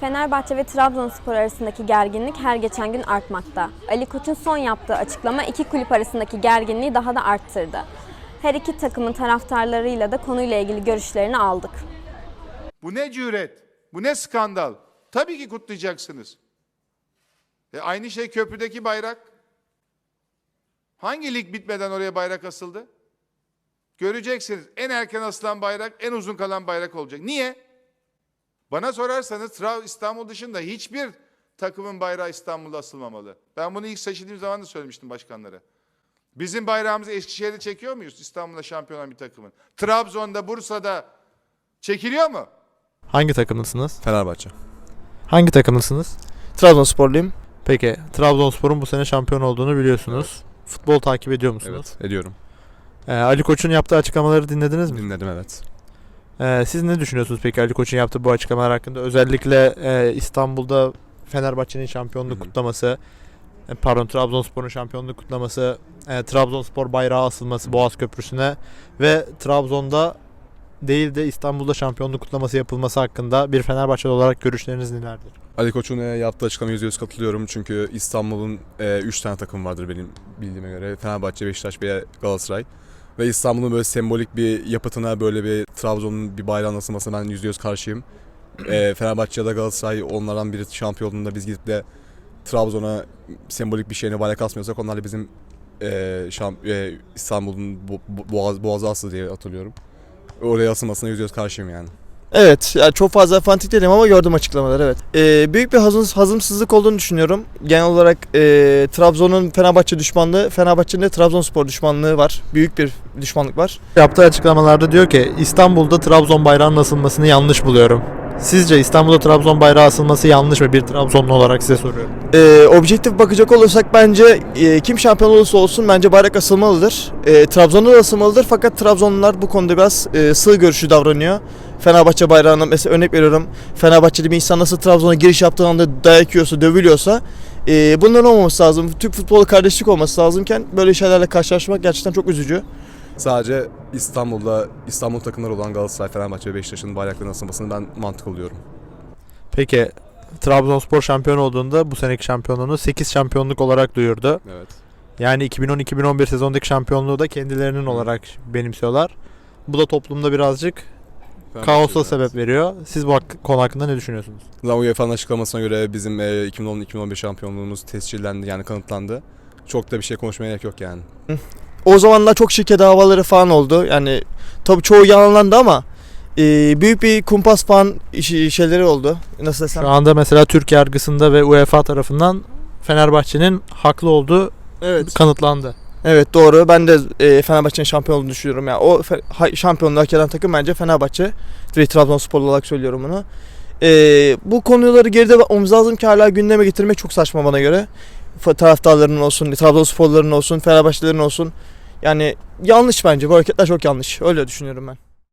Fenerbahçe ve Trabzonspor arasındaki gerginlik her geçen gün artmakta. Ali Koç'un son yaptığı açıklama iki kulüp arasındaki gerginliği daha da arttırdı. Her iki takımın taraftarlarıyla da konuyla ilgili görüşlerini aldık. Bu ne cüret? Bu ne skandal? Tabii ki kutlayacaksınız. E aynı şey köprüdeki bayrak. Hangi lig bitmeden oraya bayrak asıldı? Göreceksiniz. En erken asılan bayrak, en uzun kalan bayrak olacak. Niye? Bana sorarsanız Trav İstanbul dışında hiçbir takımın bayrağı İstanbul'da asılmamalı. Ben bunu ilk seçildiğim zaman da söylemiştim başkanlara. Bizim bayrağımızı Eskişehir'de çekiyor muyuz İstanbul'da şampiyon olan bir takımın? Trabzon'da, Bursa'da çekiliyor mu? Hangi takımlısınız? Fenerbahçe. Hangi takımlısınız? Trabzonsporluyum. Peki Trabzonspor'un bu sene şampiyon olduğunu biliyorsunuz. Futbol takip ediyor musunuz? Evet, ediyorum. Ee, Ali Koç'un yaptığı açıklamaları dinlediniz mi? Dinledim evet. Ee, siz ne düşünüyorsunuz peki Ali Koç'un yaptığı bu açıklamalar hakkında? Özellikle e, İstanbul'da Fenerbahçe'nin şampiyonluk Hı hı. kutlaması, e, pardon Trabzonspor'un şampiyonluk kutlaması, e, Trabzonspor bayrağı asılması Boğaz Köprüsü'ne ve Trabzon'da değil de İstanbul'da şampiyonluk kutlaması yapılması hakkında bir Fenerbahçeli olarak görüşleriniz nelerdir? Ali Koç'un e, yaptığı açıklamaya %100 katılıyorum. Çünkü İstanbul'un 3 tane takım vardır benim bildiğime göre. Fenerbahçe, Beşiktaş ve Galatasaray. Ve İstanbul'un böyle sembolik bir yapıtına böyle bir Trabzon'un bir bayrağın asılmasına ben %100 karşıyım. e, Fenerbahçe ya da Galatasaray onlardan biri şampiyonluğunda biz gidip de Trabzon'a sembolik bir şeyine bayrak asmıyorsak onlar da bizim e, şamp e, İstanbul'un bo- bo- boğaz, boğazı aslı diye hatırlıyorum. Oraya asılmasına %100 karşıyım yani. Evet, yani çok fazla fanatik değilim ama gördüm açıklamaları evet. Ee, büyük bir hazım, hazımsızlık olduğunu düşünüyorum. Genel olarak e, Trabzon'un Fenerbahçe düşmanlığı, Fenerbahçe'nin de Trabzonspor düşmanlığı var. Büyük bir düşmanlık var. Yaptığı açıklamalarda diyor ki İstanbul'da Trabzon bayrağının asılmasını yanlış buluyorum. Sizce İstanbul'da Trabzon bayrağı asılması yanlış mı? Bir Trabzonlu olarak size soruyorum. Ee, objektif bakacak olursak bence e, kim şampiyon olursa olsun bence bayrak asılmalıdır. E, Trabzon'da da asılmalıdır fakat Trabzonlular bu konuda biraz e, sığ görüşlü davranıyor. Fenerbahçe bayrağına mesela örnek veriyorum. Fenerbahçeli bir insan nasıl Trabzon'a giriş yaptığı anda dayak yiyorsa, dövülüyorsa e, bunların olmaması lazım. Türk futbolu kardeşlik olması lazımken böyle şeylerle karşılaşmak gerçekten çok üzücü. Sadece İstanbul'da İstanbul takımları olan Galatasaray, Fenerbahçe ve Beşiktaş'ın bayraklarının asılmasını ben mantıklı buluyorum. Peki Trabzonspor şampiyon olduğunda bu seneki şampiyonluğunu 8 şampiyonluk olarak duyurdu. Evet. Yani 2010-2011 sezondaki şampiyonluğu da kendilerinin olarak benimsiyorlar. Bu da toplumda birazcık kaosa sebep veriyor. Siz bu konu hakkında ne düşünüyorsunuz? Zaten UEFA'nın açıklamasına göre bizim e, 2010-2011 şampiyonluğumuz tescillendi yani kanıtlandı. Çok da bir şey konuşmaya gerek yok yani. O zamanlar çok şirket davaları falan oldu. Yani tabii çoğu yalanlandı ama e, büyük bir kumpas falan işi- şeyleri oldu. Nasıl desem? Şu anda mesela Türk yargısında ve UEFA tarafından Fenerbahçe'nin haklı olduğu Evet. kanıtlandı. Evet doğru. Ben de e, Fenerbahçe'nin şampiyon olduğunu düşünüyorum. Yani o fe- şampiyonluğu hak eden takım bence Fenerbahçe. Ve Trabzonspor olarak söylüyorum bunu. E, bu konuları geride bakmamız lazım ki hala gündeme getirmek çok saçma bana göre. Taraftarların olsun, Trabzonsporların olsun, Fenerbahçelerin olsun. Yani yanlış bence. Bu hareketler çok yanlış. Öyle düşünüyorum ben.